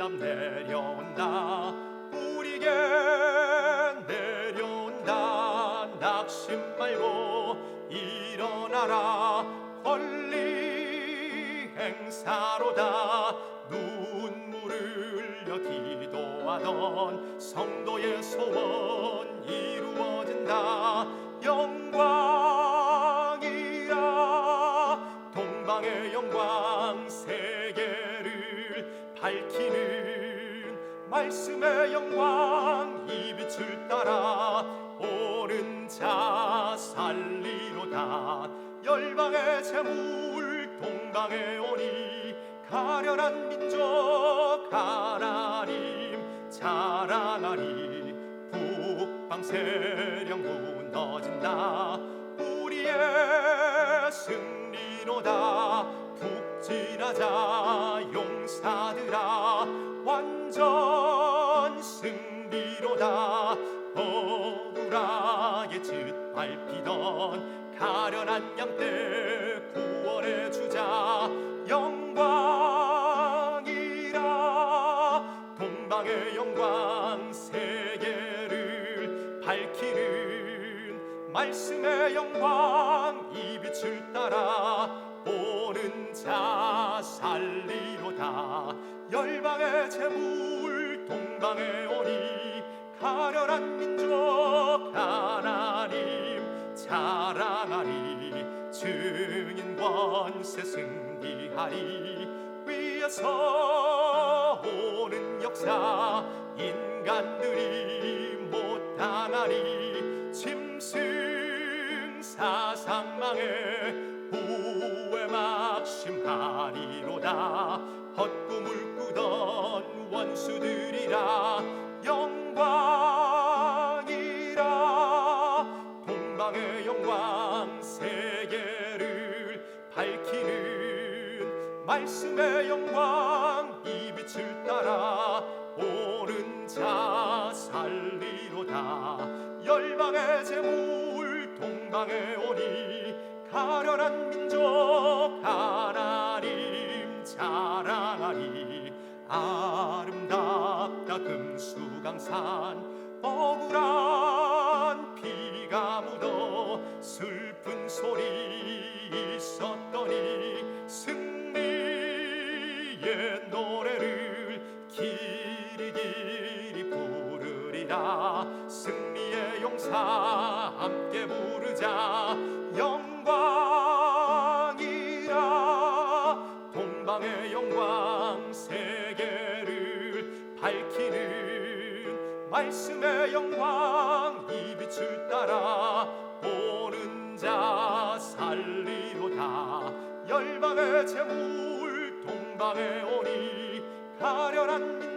응답 내려온다. 우리에게 내려온다. 낙심 말고 일어나라. 권리 행사로다. 눈물을 흘려 기도하던 성도의 소원 이루어진다. 영광이라. 동방의 영광 세계를 밝히는 말씀의 영광 이 빛을 따라 오는 자 살리로다. 열방의 재물 동방에 오니 가련한 민족 하나님 자랑하리 북방 세력 무너진다. 우리의 승리로다. 북진하자 용 사들아 완전 승리로다. 억울하게 짓밟히던 가련한 양떼 구원해 주자. 영광이라. 동방의 영광 세계를 밝히는 말씀의 영광 이 빛을 따라 재물 동방에 오니 가련한 민족 하나님 자랑하리. 증인 권세 승리하리. 위에서 오는 역사 인간들이 못당하리. 짐승 사상망에 후회 막심하리로다 말씀의 영광 이 빛을 따라 오는 자 살리로다. 열방의 재물 동방에 오니 가련한 민족 하나님 자랑하리. 아름답다 금수강산 억울한 피가 묻어 슬픈 소리 찬양하리라 승리의 용사 함께 부르자. 영광이라. 동방의 영광 세계를 밝히는 말씀의 영광 이 빛을 따라 보는 자 살리로다. 열방의 재물 동방의 오니 가련한